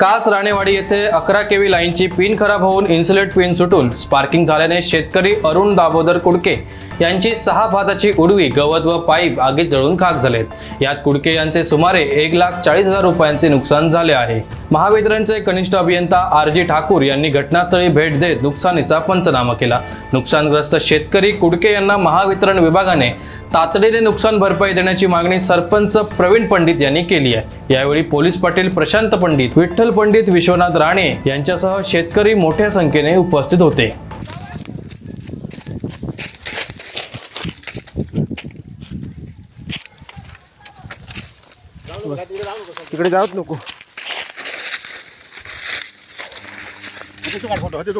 कास राणेवाडी येथे अकरा केवी लाईनची पिन खराब होऊन इन्सुलेट पिन सुटून स्पार्किंग झाल्याने शेतकरी अरुण दामोदर कुडके यांची सहा भाताची उडवी गवत व पाईप आगीत जळून खाक झालेत. यात कुडके यांचे सुमारे एक लाख चाळीस हजार रुपयांचे नुकसान झाले आहे. महावितरणचे कनिष्ठ अभियंता आर जी ठाकूर यांनी घटनास्थळी भेट देत नुकसानीचा पंचनामा केला. नुकसानग्रस्त शेतकरी कुडके यांना महावितरण विभागाने तातडीने नुकसान भरपाई देण्याची मागणी सरपंच प्रवीण पंडित यांनी केली आहे. यावेळी पोलीस पाटील प्रशांत पंडित विठ्ठल पंडित विश्वनाथ राणे यांच्यासह शेतकरी मोठ्या संख्येने उपस्थित होते. तिकडे जाऊच नको. হয়তো